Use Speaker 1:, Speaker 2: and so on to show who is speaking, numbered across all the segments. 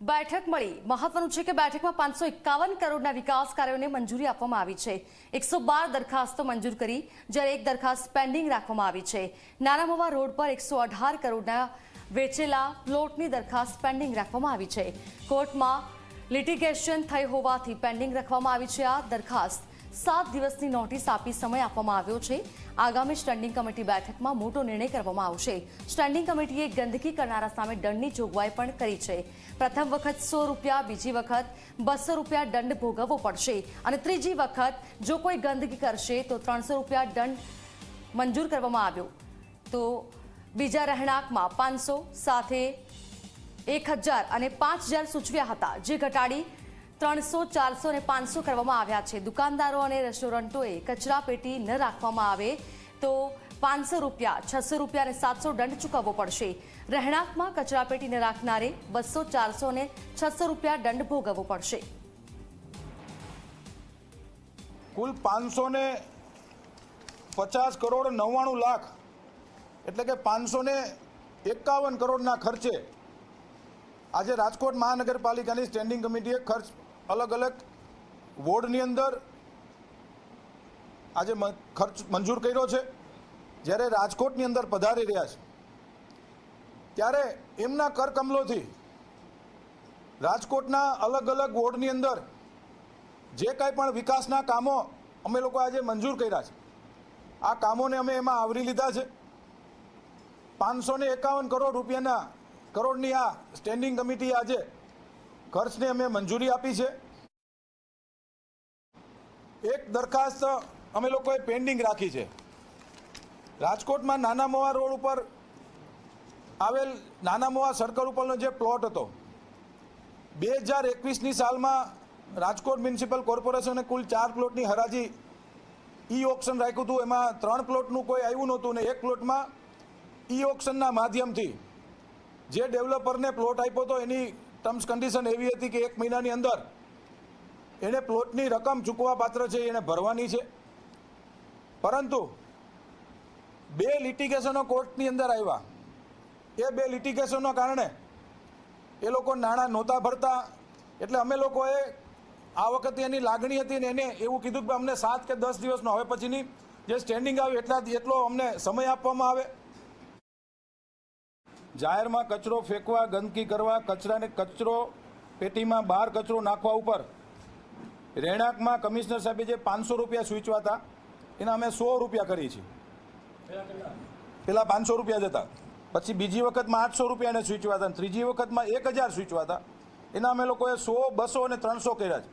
Speaker 1: બેઠક મળી. મહત્વનું છે કે બેઠકમાં પાંચસો એકાવન કરોડના વિકાસ કાર્યોને મંજૂરી આપવામાં આવી છે. એકસો બાર દરખાસ્તો મંજૂર કરી, જ્યારે એક દરખાસ્ત પેન્ડિંગ રાખવામાં આવી છે. નાનામવા રોડ પર એકસો અઢાર કરોડના વેચેલા પ્લોટની દરખાસ્ત પેન્ડિંગ રાખવામાં આવી છે. કોર્ટમાં લિટિગેશન થઈ હોવાથી પેન્ડિંગ રાખવામાં આવી છે આ દરખાસ્ત. સાત દિવસની નોટિસ આપી સમય આપવામાં આવ્યો છે. આગામી સ્ટેન્ડિંગ કમિટી બેઠકમાં મોટો નિર્ણય કરવામાં આવશે. સ્ટેન્ડિંગ કમિટીએ ગંદકી કરનારા સામે દંડની જોગવાઈ પણ કરી છે. પ્રથમ વખત સો રૂપિયા, બીજી વખત બસો રૂપિયા દંડ ભોગવવો પડશે. અને ત્રીજી વખત જો કોઈ ગંદકી કરશે તો ત્રણસો રૂપિયા દંડ મંજૂર કરવામાં આવ્યો. તો બીજા રહેણાંકમાં પાંચસો સાથે એક હજાર અને પાંચ હજાર સૂચવ્યા હતા. જે ઘટાડી ત્રણસો, ચારસો અને પાંચસો કરવામાં આવ્યા છે. દુકાનદારો અને રેસ્ટોરન્ટોએ કચરા પેટી ન રાખવામાં આવે તો પાંચસો રૂપિયા, છસો રૂપિયા અને સાતસો દંડ ચૂકવવો પડશે. રહેણાંકમાં કચરા પેટી ન રાખનારે બસો, ચારસો અને છસો રૂપિયા દંડ ભોગવવો પડશે.
Speaker 2: કુલ પાંચસો ને પચાસ કરોડ નવ્વાણું લાખ, એટલે કે પાંચસો ને એકાવન કરોડના ખર્ચે આજે રાજકોટ મહાનગરપાલિકાની સ્ટેન્ડિંગ કમિટીએ ખર્ચ અલગ અલગ વોર્ડની અંદર આજે ખર્ચ મંજૂર કર્યો છે. જ્યારે રાજકોટની અંદર પધારી રહ્યા છે. ત્યારે એમના કરકમલોથી રાજકોટના અલગ અલગ વોર્ડની અંદર જે કાંઈ પણ વિકાસના કામો અમે લોકો આજે મંજૂર કર્યા છે. આ કામોને અમે એમાં આવરી લીધા છે. પાંચસો એકાવન કરોડ રૂપિયાના કરોડની આ સ્ટેન્ડિંગ કમિટી આજે ખર્ચને અમે મંજૂરી આપી છે. એક દરખાસ્ત અમે લોકોએ પેન્ડિંગ રાખી છે. રાજકોટમાં નાના મોવા રોડ ઉપર આવેલ નાના મોવા સર્કલ ઉપરનો જે પ્લોટ હતો, બે હજાર એકવીસની સાલમાં રાજકોટ મ્યુનિસિપલ કોર્પોરેશને કુલ ચાર પ્લોટની હરાજી ઈ ઓક્શન રાખ્યું હતું. એમાં ત્રણ પ્લોટનું કોઈ આવ્યું નહોતું ને એક પ્લોટમાં ઈ ઓક્શનના માધ્યમથી જે ડેવલપરને પ્લોટ આપ્યો હતો એની ટર્મ્સ કન્ડિશન એવી હતી કે એક મહિનાની અંદર એણે પ્લોટની રકમ ચૂકવા પાત્ર છે, એને ભરવાની છે. પરંતુ બે લિટિગેશનો કોર્ટની અંદર આવ્યા. એ બે લિટિગેશનનો કારણે એ લોકો નાણાં નહોતા ભરતા. એટલે અમે લોકોએ આ વખતે એની લાગણી હતી ને એને એવું કીધું કે અમને સાત કે દસ દિવસનો, હવે પછીની જે સ્ટેન્ડિંગ આવે એટલા એટલો અમને સમય આપવામાં આવે. જાહેરમાં કચરો ફેંકવા, ગંદકી કરવા, કચરાને કચરો પેટીમાં બહાર કચરો નાખવા ઉપર રહેણાંકમાં કમિશનર સાહેબે જે પાંચસો રૂપિયા સૂચવા હતા, એના અમે સો રૂપિયા કરી છીએ. પેલા પાંચસો રૂપિયા જતા પછી બીજી વખતમાં આઠસો રૂપિયાને સૂચવ્યા હતા ત્રીજી વખતમાં એક હજાર સૂચવા હતા. એના અમે લોકોએ સો, બસો અને ત્રણસો કર્યા છે.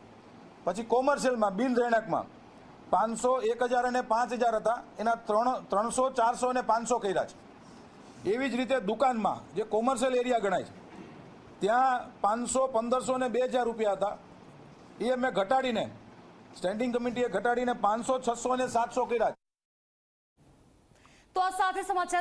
Speaker 2: પછી કોમર્શિયલમાં બિન રહેણાંકમાં પાંચસો, એક હજાર અને પાંચ હજાર હતા. એના ત્રણ, ત્રણસો, ચારસો અને પાંચસો કર્યા છે. એવી જ રીતે દુકાનમાં, જે કોમર્શિયલ એરિયા ગણાય છે, ત્યાં પાંચસો, પંદરસો ને બે હજાર રૂપિયા હતા. એ અમે ઘટાડીને સ્ટેન્ડિંગ કમિટીએ ઘટાડીને પાંચસો, છસો ને સાતસો કર્યા
Speaker 1: તો આ સાથે સમાચાર